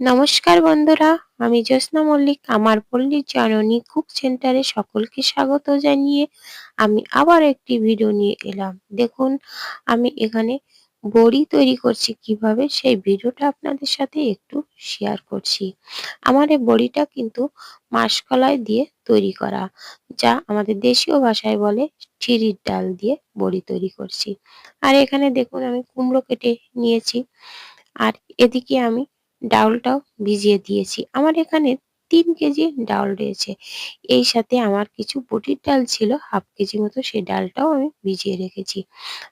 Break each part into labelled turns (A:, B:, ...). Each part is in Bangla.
A: নমস্কার বন্ধুরা, আমি জ্যোৎস্না মল্লিক। আমার পল্লীর জননী কুক সেন্টারে সকলকে স্বাগত জানিয়ে আমি আবার একটি ভিডিও নিয়ে এলাম। দেখুন, আমি এখানে বড়ি তৈরি করছি, কীভাবে সেই ভিডিওটা আপনাদের সাথে একটু শেয়ার করছি। আমার এই বড়িটা কিন্তু মাসকলাই দিয়ে তৈরি করা, যা আমাদের দেশীয় ভাষায় বলে চিরির ডাল দিয়ে বড়ি তৈরি করছি। আর এখানে দেখুন, আমি কুমড়ো কেটে নিয়েছি। আর এদিকে আমি ডাউলটাও ভিজিয়ে দিয়েছি। আমার এখানে তিন কেজি ডাউল রয়েছে। এই সাথে আমার কিছু বটির ডাল ছিল, হাফ কেজি মতো সেই ডালটাও আমি ভিজিয়ে রেখেছি।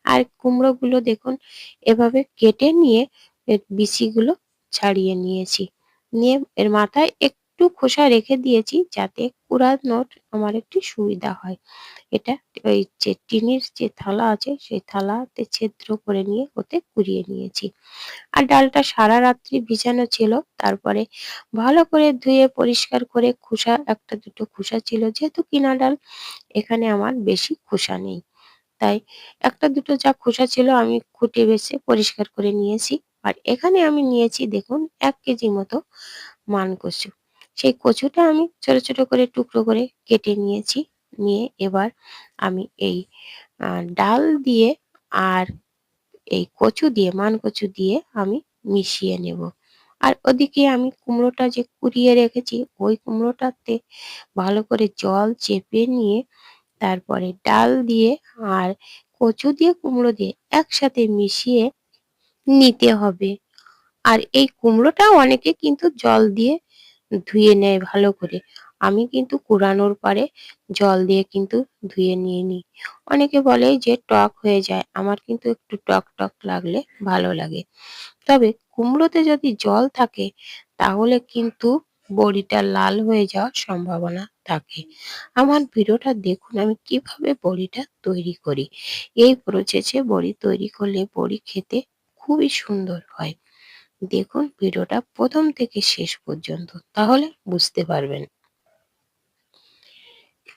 A: আর কুমড়োগুলো দেখুন, এভাবে কেটে নিয়ে এর বিচিগুলো ছাড়িয়ে নিয়েছি। নিয়ে এর মাথায় একটু খোসা রেখে দিয়েছি যাতে কুড়ানোর আমার একটু সুবিধা হয়। এটা ওই যে টিনের যে থালা আছে সেই থালাতে ছিদ্র করে নিয়ে ওতে কুড়িয়ে নিয়েছি। আর ডালটা সারা রাত্রি ভিজানো ছিল, তারপরে ভালো করে ধুয়ে পরিষ্কার করে খোসা, একটা দুটো খোসা ছিল, যেহেতু কিনা ডাল এখানে আমার বেশি খোসা নেই। তাই একটা দুটো যা খোসা ছিল আমি খুঁটে বেছে পরিষ্কার করে নিয়েছি। আর এখানে আমি নিয়েছি দেখুন, এক কেজি মতো মান কচু সেই কচুটা আমি ছোট ছোট করে টুকরো করে কেটে নিয়েছি। নিয়ে এবার আমি এই ডাল দিয়ে আর এই কচু দিয়ে, মান কচু দিয়ে আমি মিশিয়ে নেব। আর ওদিকে আমি কুমড়োটা যে কুড়িয়ে রেখেছি, ওই কুমড়োটাতে ভালো করে জল চেপে নিয়ে তারপরে ডাল দিয়ে আর কচু দিয়ে, কুমড়ো দিয়ে একসাথে মিশিয়ে নিতে হবে। আর এই কুমড়োটাও অনেকে কিন্তু জল দিয়ে ধুয়ে নেয় ভালো করে। আমি কিন্তু কুড়ানোর পরে জল দিয়ে কিন্তু ধুয়ে নিয়ে নিই। অনেকে বলে যে টক হয়ে যায়, আমার কিন্তু একটু টক টক লাগলে ভালো লাগে। তবে কুমড়োতে যদি জল থাকে, তাহলে কিন্তু বড়িটা লাল হয়ে যাওয়ার সম্ভাবনা থাকে। আমার ভিডিওটা দেখুন, আমি কীভাবে বড়িটা তৈরি করি। এই প্রসেসে বড়ি তৈরি করলে বড়ি খেতে খুবই সুন্দর হয়। দেখুন ভিডিওটা প্রথম থেকে শেষ পর্যন্ত, তাহলে বুঝতে পারবেন।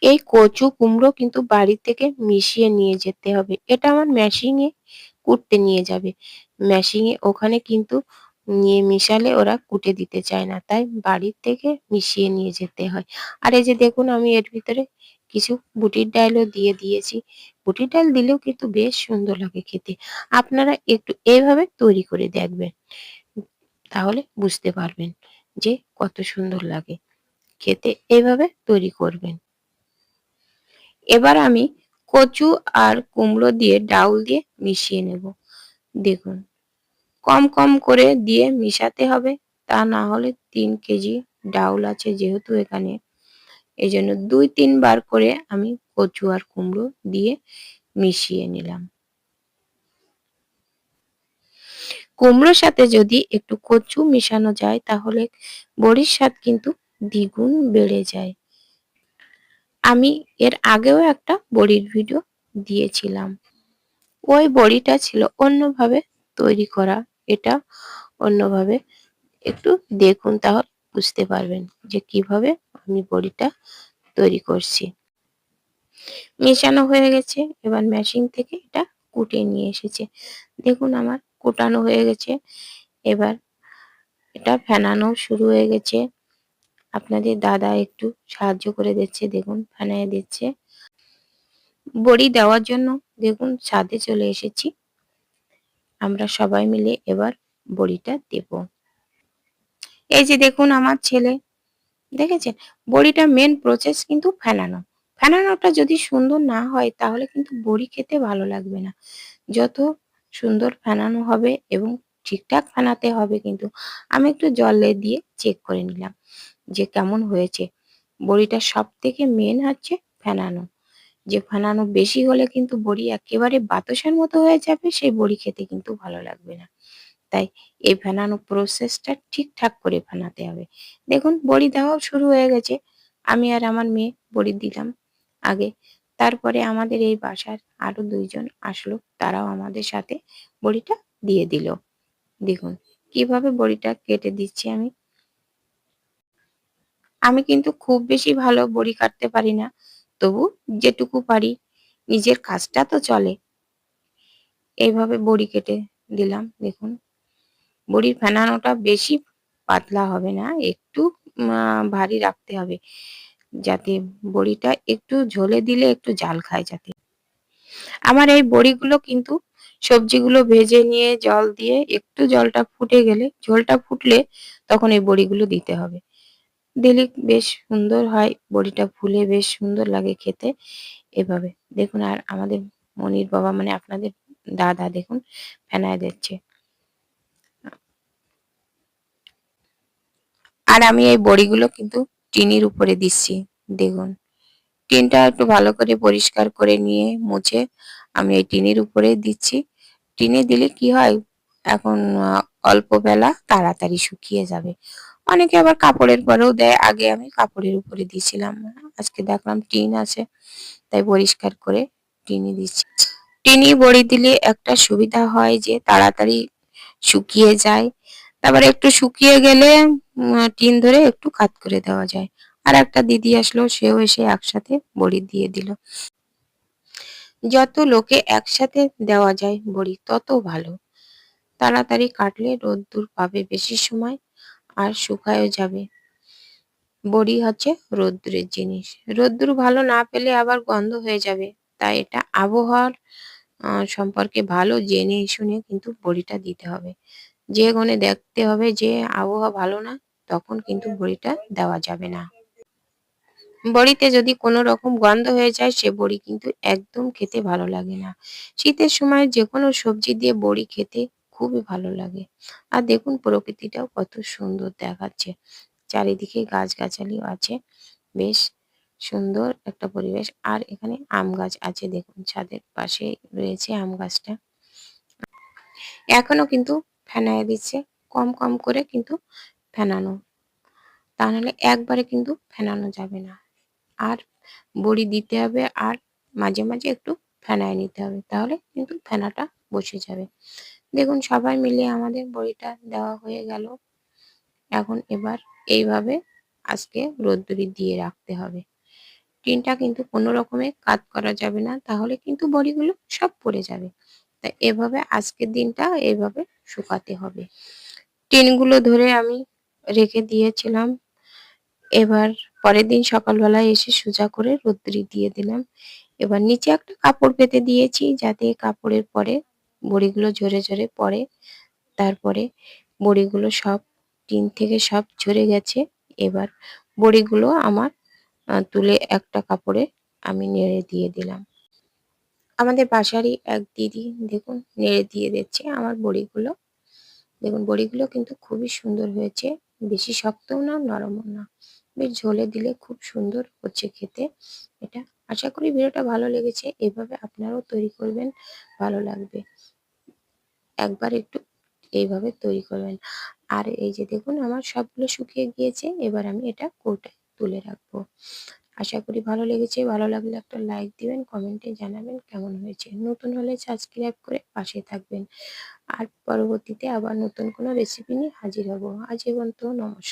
A: এই কচু কুমড়ো কিন্তু বাড়ি থেকে মিশিয়ে নিয়ে যেতে হবে। এটা আমার মেশিনে কুটতে নিয়ে যাবে। মেশিনে ওখানে কিন্তু নিয়ে মিশালে ওরা কুটে দিতে চায় না, তাই বাড়ির থেকে মিশিয়ে নিয়ে যেতে হয়। আর এই যে দেখুন আমি এর ভিতরে কিছু বুটির ডালও দিয়ে দিয়েছি। বুটির ডাল দিলেও কিন্তু বেশ সুন্দর লাগে খেতে। আপনারা একটু এইভাবে তৈরি করে দেখবেন। তাহলে বুঝতে পারবেন যে কত সুন্দর লাগে। খেতে এইভাবে তৈরি করবেন। এবার আমি কচু আর কুমড়ো দিয়ে ডাউল দিয়ে মিশিয়ে নেব। দেখুন, কম কম করে দিয়ে মিশাতে হবে, তা না হলে তিন কেজি ডাউল আছে যেহেতু এখানে। এই জন্য দুই তিনবার করে আমি কচু আর কুমড়ো দিয়ে মিশিয়ে নিলাম। কুমড়োর সাথে যদি একটু কচু মিশানো যায়, তাহলে বড়ির স্বাদ কিন্তু দ্বিগুণ বেড়ে যায়। আমি এর আগেও একটা বড়ির ভিডিও দিয়েছিলাম। ওই বড়িটা ছিল অন্যভাবে তৈরি করা। এটা অন্যভাবে একটু দেখুন তাহলে বুঝতে পারবেন যে কীভাবে আমি বড়িটা তৈরি করছি। মেশানো হয়ে গেছে। এবার মেশিন থেকে এটা কুটে নিয়ে এসেছে। দেখুন আমার কুটানো হয়ে গেছে। এবার এটা ফেনানো শুরু হয়ে গেছে। আপনাদের দাদা একটু সাহায্য করে দিচ্ছে, দেখুন ফেনায় দিচ্ছে। বড়ি দেওয়ার জন্য দেখুন ছাদে চলে এসেছি। আমরা সবাই মিলে এবার বড়িটা দেব। এই যে দেখুন আমার ছেলে, দেখেছেন? বড়িটা মেন প্রসেস কিন্তু ফেনানো ফেনানোটা যদি সুন্দর না হয়, তাহলে কিন্তু বড়ি খেতে ভালো লাগবে না। যত সুন্দর ফেনানো হবে এবং ঠিকঠাক ফেনাতে হবে কিন্তু আমি একটু জলে দিয়ে চেক করে নিলাম যে কেমন হয়েছে। বড়িটা সব থেকে মেন হচ্ছে ফেনানো। যে ফেনানো বেশি হলে কিন্তু বড়ি একেবারে বাতাসের মতো হয়ে যাবে, সেই বড়ি খেতে কিন্তু ভালো লাগবে না। তাই এই ফেনানো প্রসেসটা ঠিকঠাক করে ফেনাতে হবে। দেখুন, বড়ি দেওয়াও শুরু হয়ে গেছে। আমি আর আমার মেয়ে বড়ি দিলাম। আগে তারপরে আমাদের এই বাসার আরও দুইজন আসলো, তারাও আমাদের সাথে বড়িটা দিয়ে দিল। দেখুন, কীভাবে বড়িটা কেটে দিচ্ছি আমি। আমি কিন্তু খুব বেশি ভালো বড়ি কাটতে পারি না, তবু যেটুকু পারি, নিজের কাজটা তো চলে। এইভাবে বড়ি কেটে দিলাম, দেখুন। বড়ির ফেনানোটা বেশি পাতলা হবে না, একটু ভারী রাখতে হবে। যাতে বড়িটা একটু ঝোলে দিলে একটু জাল খায় যাতে। আমার এই বড়িগুলো কিন্তু সবজিগুলো ভেজে নিয়ে জল দিয়ে একটু জলটা ফুটে গেলে, ঝোলটা ফুটলে তখন এই বড়িগুলো দিতে হবে। দিলে বেশ সুন্দর হয়, বড়িটা ফুলে বেশ সুন্দর লাগে খেতে এভাবে। দেখুন আর আমাদের মনির বাবা মানে আপনাদের দাদা দেখুন ফেনায় দিচ্ছে। আর আমি এই বড়িগুলো কিন্তু টিনির উপরে দিচ্ছি, দেখুন। টিনটা একটু ভালো করে পরিষ্কার করে নিয়ে মুছে আমি এই টিনের উপরে দিচ্ছি। টিনে দিলে কি হয়, এখন অল্প বেলা তাড়াতাড়ি শুকিয়ে যাবে। অনেকে আবার কাপড়ের পরেও দেয়, আগে আমি কাপড়ের উপরে দিয়েছিলাম, আজকে দেখলাম টিন আছে, তাই পরিষ্কার করে টিনে দিচ্ছি। টিনি বড়ি দিলে একটা সুবিধা হয় যে তাড়াতাড়ি শুকিয়ে যায়, তারপরে একটু শুকিয়ে গেলে টিন ধরে একটু কাত করে দেওয়া যায়। আর একটা দিদি আসলো, সেও এসে একসাথে বড়ি দিয়ে দিল। যত লোকে একসাথে দেওয়া যায় বড়ি, তত ভালো। তাড়াতাড়ি কাটলে রোদ্দুর পাবে বেশি সময়, আর শুকায়ও যাবে। বড়ি হচ্ছে রোদ্দুরের জিনিস। রোদ্দুর ভালো না পেলে আবার গন্ধ হয়ে যাবে। তাই এটা আবহাওয়ার সম্পর্কে ভালো জেনে শুনে কিন্তু বড়িটা দিতে হবে। যে গুণে দেখতে হবে যে আবহাওয়া ভালো না তখন কিন্তু বড়িটা দেওয়া যাবে না। বড়িতে যদি কোনো রকম গন্ধ হয়ে যায়, সে বড়ি কিন্তু একদম খেতে ভালো লাগে না। শীতের সময় যে কোনো সবজি দিয়ে বড়ি খেতে খুবই ভালো লাগে। আর দেখুন প্রকৃতিটাও কত সুন্দর দেখাচ্ছে। চারিদিকে গাছগাছালিও আছে। বেশ সুন্দর একটা পরিবেশ। আর এখানে আম গাছ আছে, দেখুন ছাদের পাশে রয়েছে আম গাছটা। এখনও কিন্তু ফেনায় দিচ্ছে। কম কম করে কিন্তু ফেনানো। তা নাহলে একবারে কিন্তু ফেনানো যাবে না। আর বড়ি দিতে হবে আর মাঝে মাঝে একটু ফেনায় নিতে হবে। তাহলে কিন্তু ফেনাটা বসে যাবে। দেখুন, সবাই মিলে আমাদের বড়িটা দেওয়া হয়ে গেল। এখন এবার এইভাবে আজকে রোদ্দুরি দিয়ে রাখতে হবে। টিনটা কিন্তু কোনো রকমে কাত করা যাবে না। তাহলে কিন্তু বড়িগুলো সব পড়ে যাবে। তাই এভাবে আজকের দিনটা এইভাবে শুকাতে হবে। টিনগুলো ধরে আমি রেখে দিয়েছিলাম। এবার পরের দিন সকালবেলায় এসে সোজা করে রোদ্দুরি দিয়ে দিলাম। এবার নিচে একটা কাপড় পেতে দিয়েছি যাতে কাপড়ের পরে বড়িগুলো ঝরে ঝরে পড়ে। তারপরে বড়িগুলো সব টিন থেকে সব ঝরে গেছে। এবার বড়িগুলো আমার তুলে একটা কাপড়ে আমি নেড়ে দিয়ে দিলাম। আমাদের বাসারই এক দিদি দেখুন নেড়ে দিয়ে দিচ্ছে আমার বড়িগুলো। দেখুন বড়িগুলো কিন্তু খুবই সুন্দর হয়েছে। বেশি শক্তও না নরমও না। বেশ ঝোলে দিলে খুব সুন্দর হচ্ছে খেতে এটা। আশা করি ভিডিওটা ভালো লেগেছে, এভাবে আপনারাও তৈরি করবেন, ভালো লাগবে। একবার একটু এইভাবে তৈরি করবেন। আর এই যে দেখুন, আমার সবগুলো শুকিয়ে গিয়েছে, এবার আমি এটা কোটায় তুলে রাখব। আশা করি ভালো লেগেছে। ভালো লাগলে একটা লাইক দিবেন কমেন্টে জানাবেন কেমন হয়েছে। নতুন হলে সাবস্ক্রাইব করে পাশে থাকবেন। আর পরবর্তীতে আবার নতুন কোনো রেসিপি নিয়ে হাজির হব। আজ এ পর্যন্ত, নমস্কার।